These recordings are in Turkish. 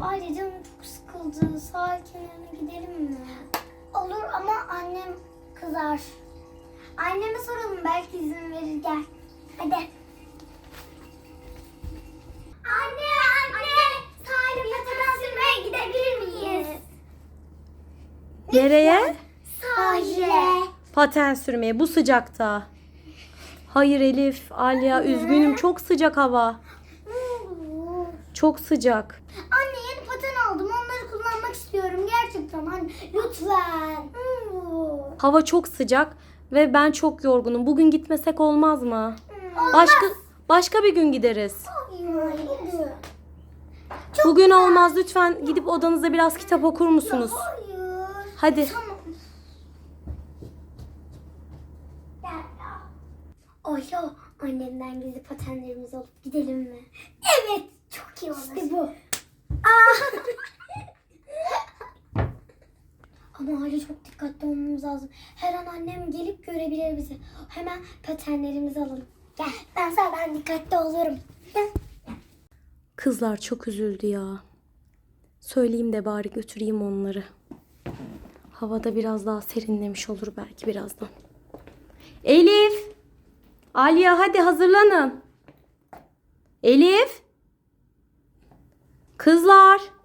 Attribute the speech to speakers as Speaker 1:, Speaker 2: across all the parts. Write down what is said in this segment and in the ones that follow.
Speaker 1: Ayrıca canım çok sıkıldı. Sahil kenarına gidelim mi? Olur ama annem kızar. Anneme soralım belki izin verir gel. Hadi. Anne anne sahile paten sürmeye gidebilir miyiz?
Speaker 2: Nereye?
Speaker 1: Sahile.
Speaker 2: Paten sürmeye bu sıcakta. Hayır Elif, Alya üzgünüm çok sıcak hava. Çok sıcak.
Speaker 1: Anne yeni paten aldım. Onları kullanmak anne. Lütfen.
Speaker 2: Hava çok sıcak ve ben çok yorgunum. Bugün gitmesek olmaz mı? Başka başka bir gün gideriz.
Speaker 1: Hayır.
Speaker 2: Bugün olmaz lütfen gidip odanızda biraz kitap okur musunuz?
Speaker 1: Hayır.
Speaker 2: Hadi.
Speaker 1: Tamam. Alo, annemden gizli patenlerimizi alıp gidelim mi? Evet, çok iyi olur. İşte bu. Ama hala çok dikkatli olmamız lazım. Her an annem gelip görebilir bizi. Hemen patenlerimizi alalım. Gel, ben zaten dikkatli olurum. Gel.
Speaker 2: Kızlar çok üzüldü ya. Söyleyeyim de bari götüreyim onları. Havada biraz daha serinlemiş olur belki birazdan. Elif! Aliye hadi hazırlanın. Elif! Kızlar!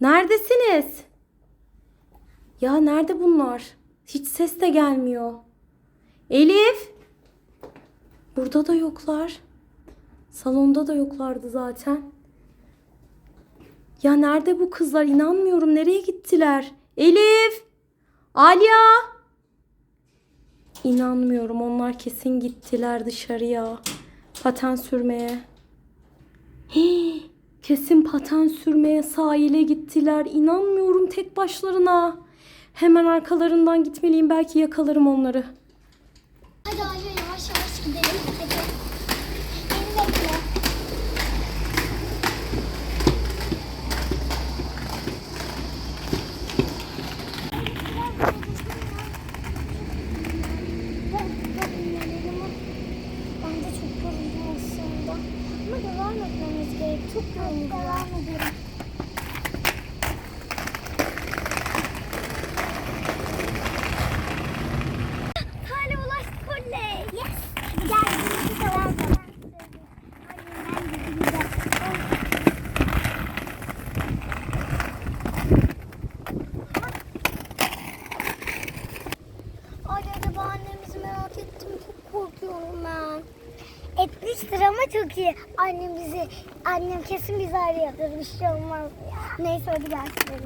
Speaker 2: Neredesiniz? Ya nerede bunlar? Hiç ses de gelmiyor. Elif! Burada da yoklar. Salonda da yoklardı zaten. Ya nerede bu kızlar? İnanmıyorum. Nereye gittiler? Elif! Alya! İnanmıyorum. Onlar kesin gittiler dışarıya. Paten sürmeye. Hii, kesin paten sürmeye sahile gittiler. İnanmıyorum tek başlarına. Hemen arkalarından gitmeliyim. Belki yakalarım onları.
Speaker 1: Hadi hadi Tutup. Etmiştir ama çok iyi. Annem bizi, annem kesin bizi arıyordur. Bir şey olmaz. Neyse hadi gel gidelim.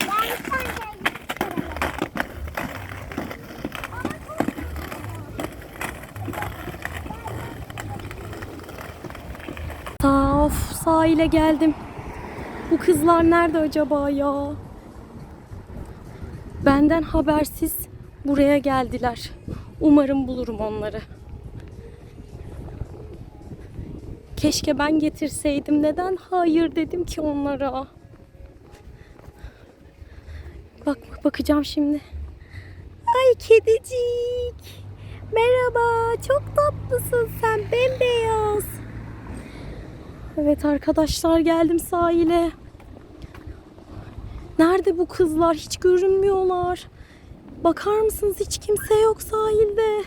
Speaker 1: Ben
Speaker 2: Sağ of sahile geldim. Bu kızlar nerede acaba ya? Benden habersiz buraya geldiler. Umarım bulurum onları. Keşke ben getirseydim. Neden hayır dedim ki onlara? Bak bakacağım şimdi. Ay kedicik. Merhaba. Çok tatlısın sen. Bembeyaz. Evet arkadaşlar geldim sahile. Nerede bu kızlar? Hiç görünmüyorlar. Bakar mısınız? Hiç kimse yok sahilde.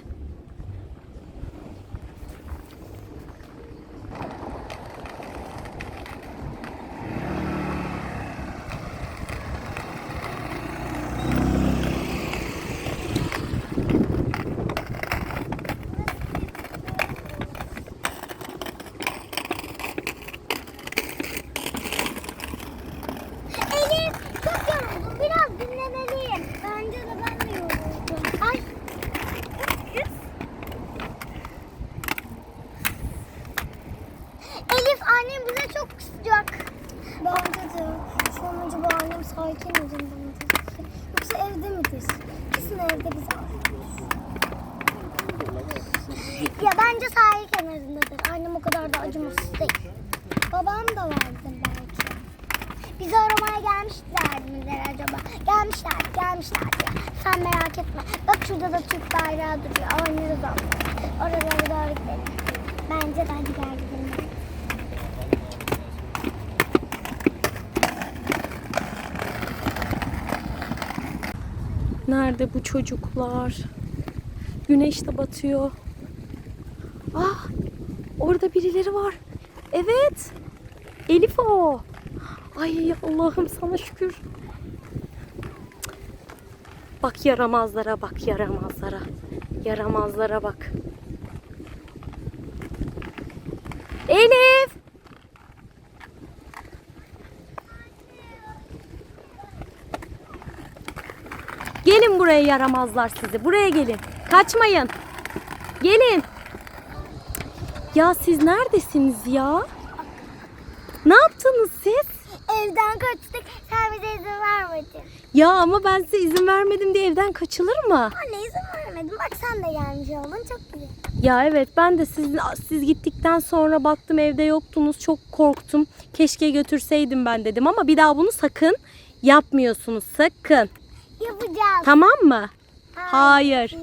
Speaker 1: Elif çok yoruldum. Biraz dinlemeliyim. Bence de ben de yoruldum. Ay. Elif annem bize çok sıcak. Bence de. Şu an acaba annem sakin midir bence? Yoksa evde midir? Bizi arıyor. Ya bence sahil kenarındadır. Annem o kadar da acımasız değil. Babam da vardır belki. Bizi aramaya gelmişler miler acaba? Gelmişler, gelmişler diye. Sen merak etme. Bak şurada da Türk bayrağı duruyor. Oynarız onları. Oralara doğru gidelim. Bence de hadi gel gidelim.
Speaker 2: Nerede bu çocuklar? Güneş de batıyor. Ah, orada birileri var. Evet. Elif o. Ay Allah'ım sana şükür. Bak yaramazlara bak yaramazlara. Yaramazlara bak. Elif. Gelin buraya yaramazlar sizi. Buraya gelin. Kaçmayın. Gelin. Ya siz neredesiniz ya? Ne yaptınız siz?
Speaker 1: Evden kaçtık. Sen bize izin vermedin.
Speaker 2: Ya ama ben size izin vermedim diye evden kaçılır mı?
Speaker 1: Anne izin vermedim. Bak sen de gelmiş oldun. Çok güzel.
Speaker 2: Ya evet ben de siz, siz gittikten sonra baktım evde yoktunuz. Çok korktum. Keşke götürseydim ben dedim ama bir daha bunu sakın yapmıyorsunuz. Sakın.
Speaker 1: Yapacağız.
Speaker 2: Tamam mı? Hayır.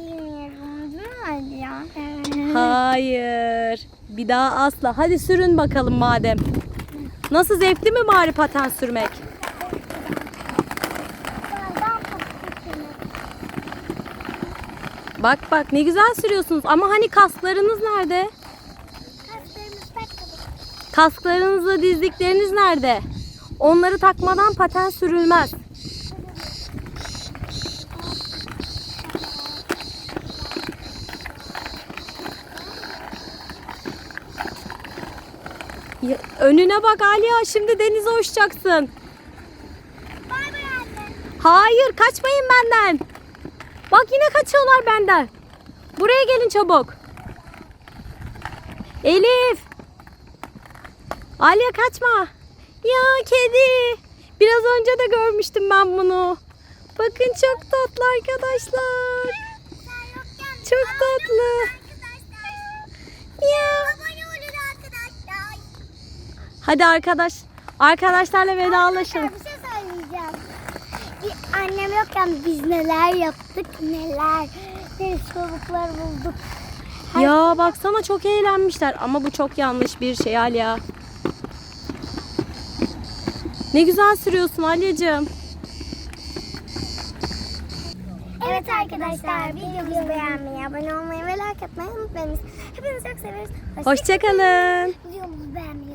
Speaker 2: Hayır. Bir daha asla. Hadi sürün bakalım madem. Nasıl zevkli mi bari paten sürmek? Bak bak ne güzel sürüyorsunuz. Ama hani kasklarınız nerede? Kasklarınızla dizlikleriniz nerede? Onları takmadan paten sürülmez. Ya, önüne bak Aliya şimdi denize uçacaksın.
Speaker 1: Bay bay anne.
Speaker 2: Hayır kaçmayın benden. Bak yine kaçıyorlar benden. Buraya gelin çabuk. Elif. Aliye kaçma. Ya kedi. Biraz önce de görmüştüm ben bunu. Bakın çok tatlı arkadaşlar. Çok tatlı. Ya. Hadi arkadaş. Arkadaşlarla vedalaşalım.
Speaker 1: Bir şey söyleyeceğim. Bir Annem yokken biz neler yaptık neler. Deniz çubuklar bulduk.
Speaker 2: Ya baksana çok eğlenmişler ama bu çok yanlış bir şey Alya. Ne güzel sürüyorsun Alyacığım.
Speaker 1: Evet arkadaşlar videomuzu beğenmeyi, abone olmayı ve like atmayı unutmayınız. Hepinizi çok severiz.
Speaker 2: Hoşçakalın.
Speaker 1: Videomuzu beğenmeyi.